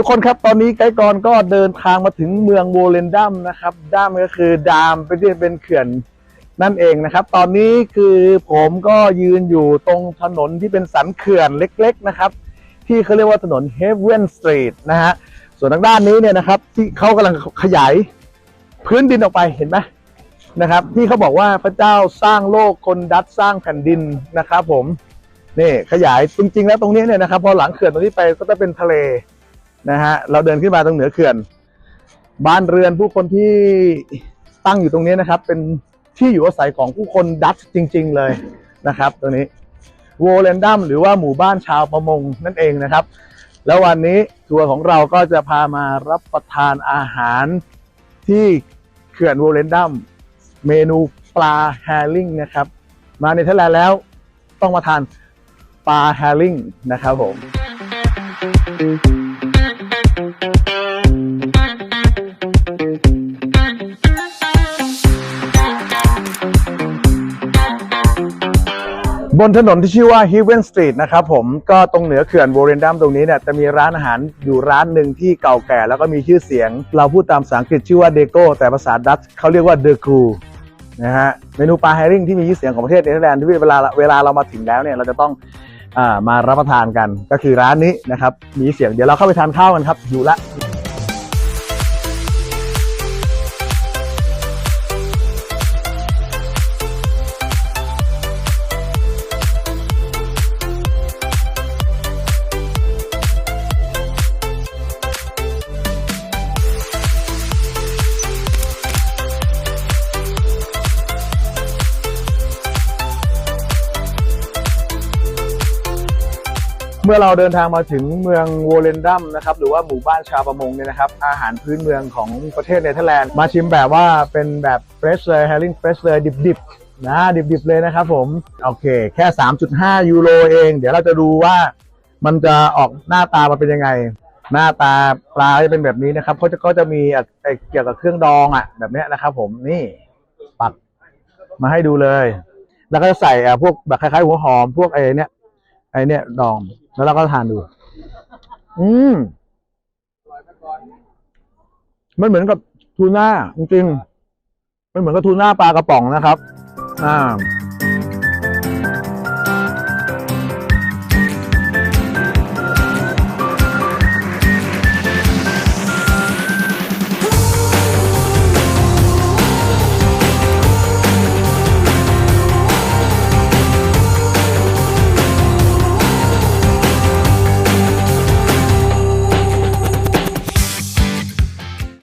ทุกคนครับตอนนี้ไกด์กรก็เดินทางมาถึงเมืองโวเลนดัมนะครับดัมก็คือดามเป็นที่เป็นเขื่อนนั่นเองนะครับ ตอนนี้คือผมก็ยืนอยู่ตรงถนนที่เป็นสันเขื่อนเล็ก ๆนะครับ ที่เขาเรียกว่าถนนเฮเวนสตรีทนะฮะส่วนทางด้านนี้เนี่ยนะครับ ที่เขากำลังขยายพื้นดินออกไปเห็นไหมนะครับ ที่เขาบอกว่าพระเจ้าสร้างโลกคนดัดสร้างแผ่นดินนะครับ ผมนี่ขยายจริง ๆ แล้วตรงนี้เนี่ยนะครับ พอหลังเขื่อนตรงนี้ไปก็จะเป็นทะเล นะฮะเราเดินขึ้นมาตรงเหนือเขื่อน บ้านเรือนผู้คนที่ตั้งอยู่ตรงนี้นะครับ เป็นที่อยู่อาศัยของผู้คนดัตช์จริง ๆ เลยนะครับตรงนี้โวเลนดัมหรือว่าหมู่บ้านชาวประมงนั่นเองนะครับ แล้ววันนี้ทัวร์ของเราก็จะพามารับประทานอาหารที่เขื่อนโวเลนดัมเมนูปลาแฮริงนะครับ มาในเทแลนแล้วต้องมาทานปลาแฮริงนะครับผม บนถนนที่ชื่อว่า Heaven Street นะครับผมก็ตรงเหนือเขื่อนโวเรนดัมตรงนี้เนี่ยจะมีร้านอาหารอยู่ร้านหนึ่งที่เก่าแก่ แล้วก็มีชื่อเสียง เราพูดตามภาษาอังกฤษชื่อว่าเดโก้แต่ภาษาดัตช์เขาเรียกว่าเดอ c ูนะฮะเมนูปลาแฮริงที่มีชื่อเสียงของประเทศเนเธอร์แลนด์ที่เวลาเวลาเรามาถึงแล้วเนี่ยเราจะต้องอามารับประทานกันก็คือร้านนี้นะครับมีเสียงเดี๋ยวเราเข้าไปทานข้าวกันครับอยู่ละ มื่อเราเดินทางมาถึงเมืองโวเลนดัมนะครับหรือว่าหมู่บ้านชาวประมงเนี่ยนะครับอาหารพื้นเมืองของประเทศเนเธอร์แลนด์มาชิมแบบว่าเป็นแบบเฟรชเลยแฮร์ริงเฟรชเลยดิบๆนะดิบๆเลยนะครับผมโอเคแค่ 3.5 ยูโรเอง เดี๋ยวเราจะดูว่ามันจะออกหน้าตามาเป็นยังไง หน้าตาปลาจะเป็นแบบนี้นะครับเขาจะก็จะมีเกี่ยวกับเครื่องดองอะแบบนี้นะครับ ผมนี่ปักมาให้ดูเลย แล้วก็จะใส่พวกแบบคล้ายๆหัวหอมพวกไอ้เนี้ย อเนี่ยดอง แล้วเราก็ทานดู อืมมันเหมือนกับทูน่าจริงๆมันเหมือนกับทูน่าปลากระป๋องนะครับ อ่า